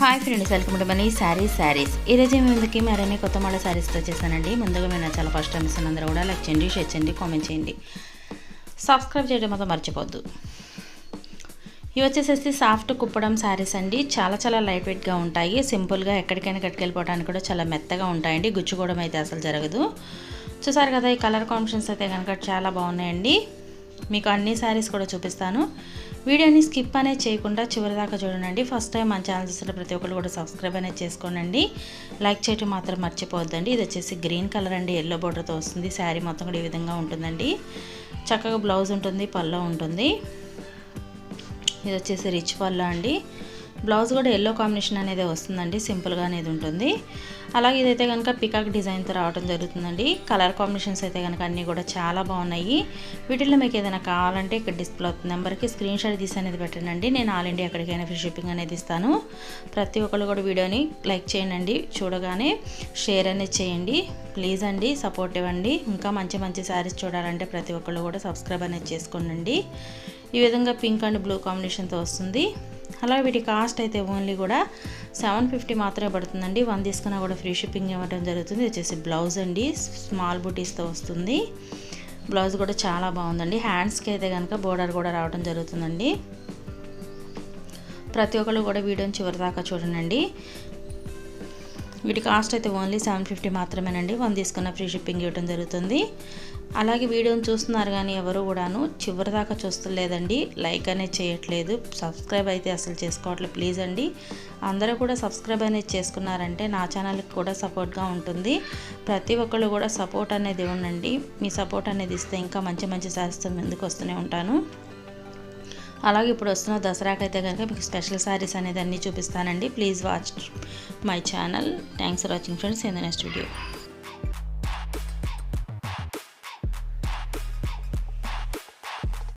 Hi friends welcome to money saris. Saris ఈరోజు మీ ముందుకి మరిన్ని కొత్త మోడల్ శారీస్తో వచ్చేసానండి. ముందుగా మీరు చాలా ఫస్ట్ టైం అందరూ కూడా లైక్ చేయండి షేర్ చేయండి కామెంట్ చేయండి. సబ్స్క్రైబ్ చేయడం మాత్రం మర్చిపోద్దు ఇవి వచ్చేసేసి సాఫ్ట్ కుప్పడం శారీస్ అండి. చాలా చాలా లైట్ వెయిట్గా ఉంటాయి. సింపుల్గా ఎక్కడికైనా కట్టుకెళ్ళిపోవడానికి కూడా చాలా మెత్తగా ఉంటాయండి. గుచ్చుకోవడం అయితే అసలు జరగదు. చూసారు కదా ఈ కలర్ కాంబినేషన్స్ అయితే కనుక చాలా బాగున్నాయండి. మీకు అన్ని శారీస్ కూడా చూపిస్తాను. వీడియోని స్కిప్ అనేది చేయకుండా చివరిదాకా చూడండి. ఫస్ట్ టైం మన ఛానల్ చూసిన ప్రతి ఒక్కరు కూడా సబ్స్క్రైబ్ అనేది చేసుకోనండి. లైక్ చేయటం మాత్రం మర్చిపోవద్దండి. ఇది వచ్చేసి గ్రీన్ కలర్ అండి. ఎల్లో బోర్డర్తో వస్తుంది. శారీ మొత్తం కూడా ఈ విధంగా ఉంటుందండి. చక్కగా బ్లౌజ్ ఉంటుంది పల్లో ఉంటుంది. ఇది వచ్చేసి రిచ్ పళ్ళు అండి. బ్లౌజ్ కూడా ఎల్లో కాంబినేషన్ అనేది వస్తుందండి సింపుల్గా అనేది ఉంటుంది. అలాగే ఇదైతే కనుక పికాక్ డిజైన్తో రావడం జరుగుతుందండి. కలర్ కాంబినేషన్స్ అయితే కనుక అన్నీ కూడా చాలా బాగున్నాయి. వీటిల్లో మీకు ఏదైనా కావాలంటే ఇక్కడ డిస్ప్లే అవుతుంది నెంబర్కి స్క్రీన్ షాట్ తీసి అనేది పెట్టండి నేను ఆల్ ఇండియా ఎక్కడికైనా ఫ్రీ షిప్పింగ్ అనేది ఇస్తాను. ప్రతి ఒక్కరు కూడా వీడియోని లైక్ చేయండి చూడగానే షేర్ అనేది చేయండి. ప్లీజ్ అండి సపోర్ట్ ఇవ్వండి ఇంకా మంచి మంచి శారీస్ చూడాలంటే ప్రతి ఒక్కళ్ళు కూడా సబ్స్క్రైబ్ అనేది చేసుకోనండి. ఈ విధంగా పింక్ అండ్ బ్లూ కాంబినేషన్తో వస్తుంది. అలా వీటి కాస్ట్ అయితే ఓన్లీ కూడా సెవెన్ ఫిఫ్టీ మాత్రమే పడుతుందండి. వన్ తీసుకున్నా కూడా ఫ్రీ షిప్పింగ్ ఇవ్వడం జరుగుతుంది. వచ్చేసి బ్లౌజ్ అండి. స్మాల్ బుటీస్తో వస్తుంది. బ్లౌజ్ కూడా చాలా బాగుందండి. హ్యాండ్స్కి అయితే కనుక బోర్డర్ కూడా రావడం జరుగుతుందండి. ప్రతి ఒక్కళ్ళు కూడా వీడియోని చివరి దాకా చూడండి. వీటి కాస్ట్ అయితే ఓన్లీ సెవెన్ ఫిఫ్టీ మాత్రమేనండి. వన్ తీసుకున్న ఫ్రీ షిప్పింగ్ ఇవ్వడం జరుగుతుంది. అలాగే వీడియోని చూస్తున్నారు కానీ ఎవరు కూడాను చివరి దాకా చూస్తలేదండి. లైక్ అనేది చేయట్లేదు. సబ్స్క్రైబ్ అయితే అసలు చేసుకోవట్లేదు. ప్లీజ్ అండి. అందరూ కూడా సబ్స్క్రైబ్ అనేది చేసుకున్నారంటే నా ఛానల్కి కూడా సపోర్ట్గా ఉంటుంది. ప్రతి ఒక్కళ్ళు కూడా సపోర్ట్ అనేది ఇవ్వండి మీ సపోర్ట్ అనేది ఇస్తే ఇంకా మంచి మంచి శాస్త్రం ముందుకు వస్తూనే ఉంటాను. అలాగే ఇప్పుడు వస్తున్న దసరాకి అయితే కనుక మీకు స్పెషల్ శారీస్ అనేది అన్నీ చూపిస్తానండి. Please watch my channel. Thanks for watching friends in the next video